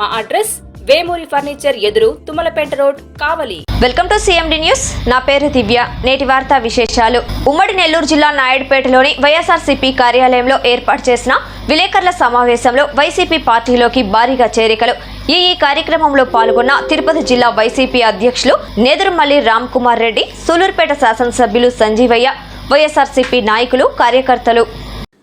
మా address Vemuri furniture ఎదురు Tummalapeta road Kavali. Welcome to CMD news. నా పేరు దివ్య. నేటి వార్తా విశేషాలు. ఉమ్మడి నెల్లూరు జిల్లా నాయుడుపేటలోని వైఎస్ఆర్సీపీ కార్యాలయంలో ఏర్పాటు చేసిన విలేకరుల సమావేశంలో వైసీపీ పార్టీలోకి భారీగా చేరికలు. ఈ ఈ కార్యక్రమంలో పాల్గొన్న తిరుపతి జిల్లా వైసీపీ అధ్యక్షులు నేదురుమల్లి రామ్ కుమార్ రెడ్డి సూలూరుపేట శాసనసభ్యులు సంజీవయ్య వైఎస్ఆర్సీపీ నాయకులు కార్యకర్తలు.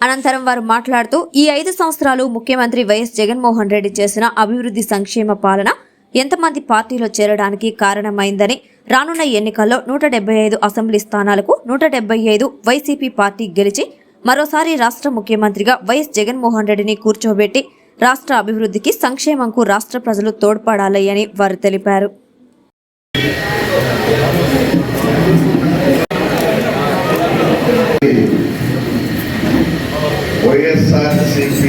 అనంతరం వారు మాట్లాడుతూ ఈ ఐదు సంవత్సరాలు ముఖ్యమంత్రి వైఎస్ జగన్మోహన్ రెడ్డి చేసిన అభివృద్ధి సంక్షేమ పాలన ఎంతమంది పార్టీలో చేరడానికి కారణమైందని రానున్న ఎన్నికల్లో నూట డెబ్బై ఐదు అసెంబ్లీ స్థానాలకు నూట డెబ్బై ఐదు వైసీపీ పార్టీ గెలిచి మరోసారి రాష్ట్ర ముఖ్యమంత్రిగా వైఎస్ జగన్మోహన్ రెడ్డిని కూర్చోబెట్టి రాష్ట్ర అభివృద్ధికి సంక్షేమంకు రాష్ట్ర ప్రజలు తోడ్పడాలని వారు తెలిపారు.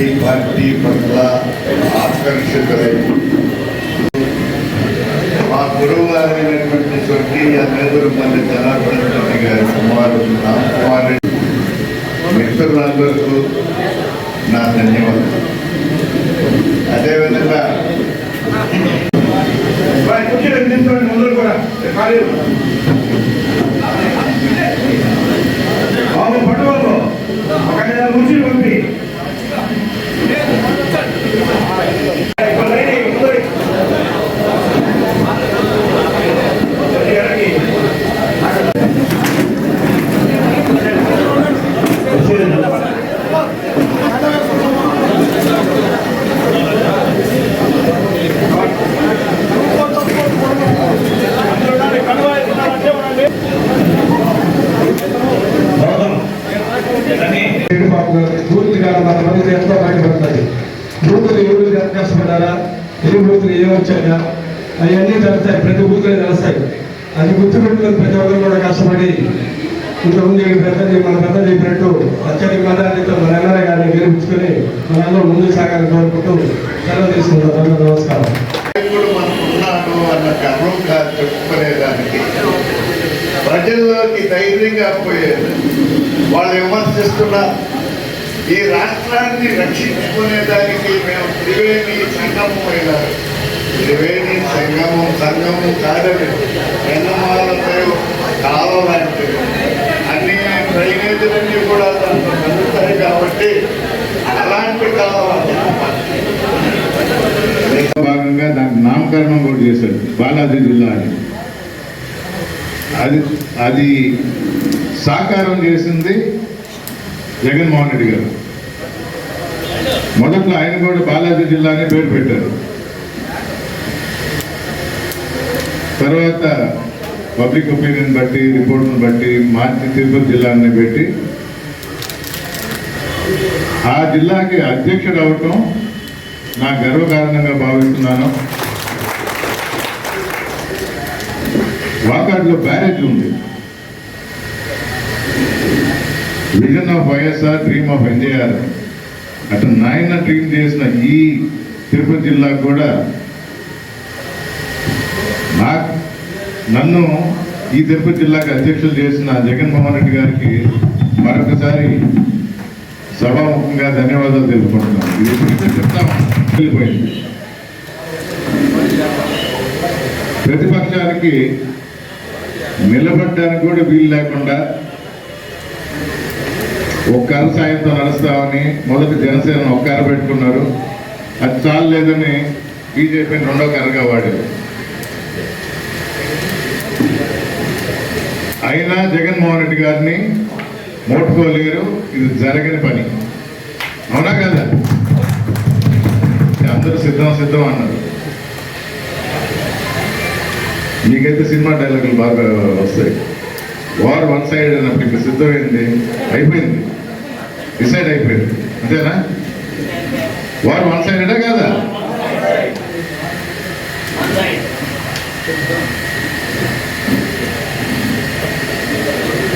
వైఎస్ఆర్సిపి పార్టీ పట్ల ఆకర్షితులై మా గురువు గారైనటువంటి స్వర్గీయ మంది జనార్దన్ రెడ్డి గారి కుమారుడు రామ్ కుమార్ రెడ్డి మిత్రులందరికీ నా ధన్యవాదాలు. అదేవిధంగా కూర్చోండి పూర్తిగా మన మనసు ఎంతో బయటపడుతుంది బూతులు ఎవరు ఎంత ఏ బూతులు ఏమొచ్చాయా అవన్నీ తెలుస్తాయి ప్రతి బూతులు తెలుస్తాయి. అది గుర్తుపెట్టుకుని ప్రతి ఒక్కరు కూడా కష్టపడి ఇంతకుముందు ఈ పెద్దది మన పెద్ద చెప్పినట్టు అత్యధిక మతాలతో మన ఎమ్మెల్యే గారిని గెలిపించుకొని మనందరూ ముందుకు సాగాలని కోరుకుంటూ సెలవు తీసుకుంటాం. నమస్కారం. నాయకుడు మనకు చెప్పుకునేదానికి ప్రజల్లోకి ధైర్యంగా పోయేది. వాళ్ళు విమర్శిస్తున్నా ఈ రాష్ట్రాన్ని రక్షించుకునేదానికి మేము త్రివేణి సంగమం అయినారు. త్రివేణి సంగమం సంగమం కాదని ఎన్నమాలతో కాలం లాంటిది. అన్ని డ్రైనేజీలన్నీ కూడా దాంట్లో కలుగుతాయి కాబట్టి అలాంటి కాలం భాగంగా దానికి నామకరణం కూడా చేశాడు. బాలాజీ జిల్లా అని అది అది సాకారం చేసింది జగన్మోహన్ రెడ్డి గారు. మొదట్లో ఆయన కూడా బాలాజీ జిల్లా అని పేరు పెట్టారు. తర్వాత పబ్లిక్ ఒపీనియన్ బట్టి రిపోర్ట్ను బట్టి మార్చి తిరుపతి జిల్లాని పెట్టి ఆ జిల్లాకి అధ్యక్షుడు అవటం నా గర్వకారణంగా భావిస్తున్నాను. వాకాడ్లో బ్యారేజ్ ఉంది. Vision of YSR dream of NJR అటు నాయన డ్రీమ్ చేసిన ఈ తిరుపతి జిల్లా కూడా నా నన్ను ఈ తిరుపతి జిల్లాకి అధ్యక్షులు చేసిన జగన్మోహన్ రెడ్డి గారికి మరొకసారి సభాముఖంగా ధన్యవాదాలు తెలుపుకుంటున్నాను. ఇది ఎప్పుడు చెప్తాము వెళ్ళిపోయింది. ప్రతిపక్షానికి నిలబడడానికి కూడా వీలు లేకుండా ఒక్కారు సాయంతో నడుస్తామని మొదటి జనసేన ఒక్కారు పెట్టుకున్నారు. అది చాలు లేదని బీజేపీని రెండో కరగా వాడారు. అయినా జగన్మోహన్ రెడ్డి గారిని మోటుకోలేరు ఇది జరగని పని. అవునా కదా? అందరూ సిద్ధం సిద్ధం అన్నారు. మీకైతే సినిమా డైలాగులు బాగా వస్తాయి. వార్ వన్ సైడ్ అన్నప్పుడు ఇంకా సిద్ధమైంది. అయిపోయింది. డిసైడ్ అయిపోయింది. అంతేనా? వార్ వన్ సైడెడా కాదా?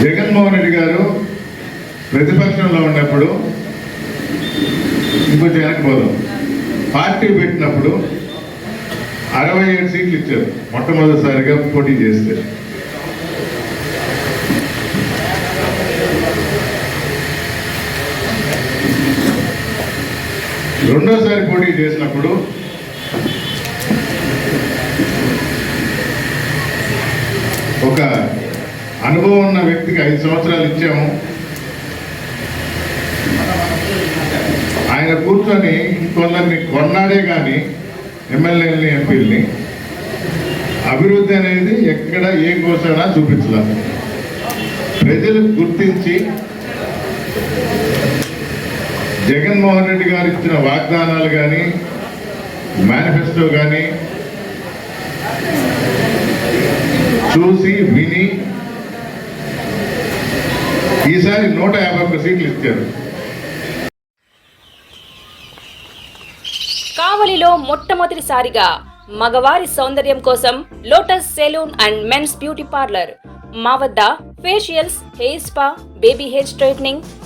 జగన్మోహన్ రెడ్డి గారు ప్రతిపక్షంలో ఉన్నప్పుడు ఇంకొంచెం వెనకపోదాం పార్టీ పెట్టినప్పుడు అరవై ఏడు సీట్లు ఇచ్చారు. మొట్టమొదటిసారిగా పోటీ చేస్తే. రెండోసారి పోటీ చేసినప్పుడు ఒక అనుభవం ఉన్న వ్యక్తికి ఐదు సంవత్సరాలు ఇచ్చాము. ఆయన కూర్చొని ఇంకొందరిని కొన్నాడే కానీ ఎమ్మెల్యేలని ఎంపీలని అభివృద్ధి అనేది ఎక్కడ ఏ కోసమైనా చూపించలేదు ప్రజలు గుర్తించి జగన్మోహన్ రెడ్డి గారు ఇచ్చిన వాగ్దానాలు కానీ మేనిఫెస్టో కానీ చూసి విని ఈసారి నూట యాభై ఒక్క సీట్లు ఇచ్చారు. కావలిలో మొట్టమొదటిసారిగా మగవారి సౌందర్యం కోసం Lotus salon and men's beauty parlour మా వద్ద facials hair spa baby hair straightening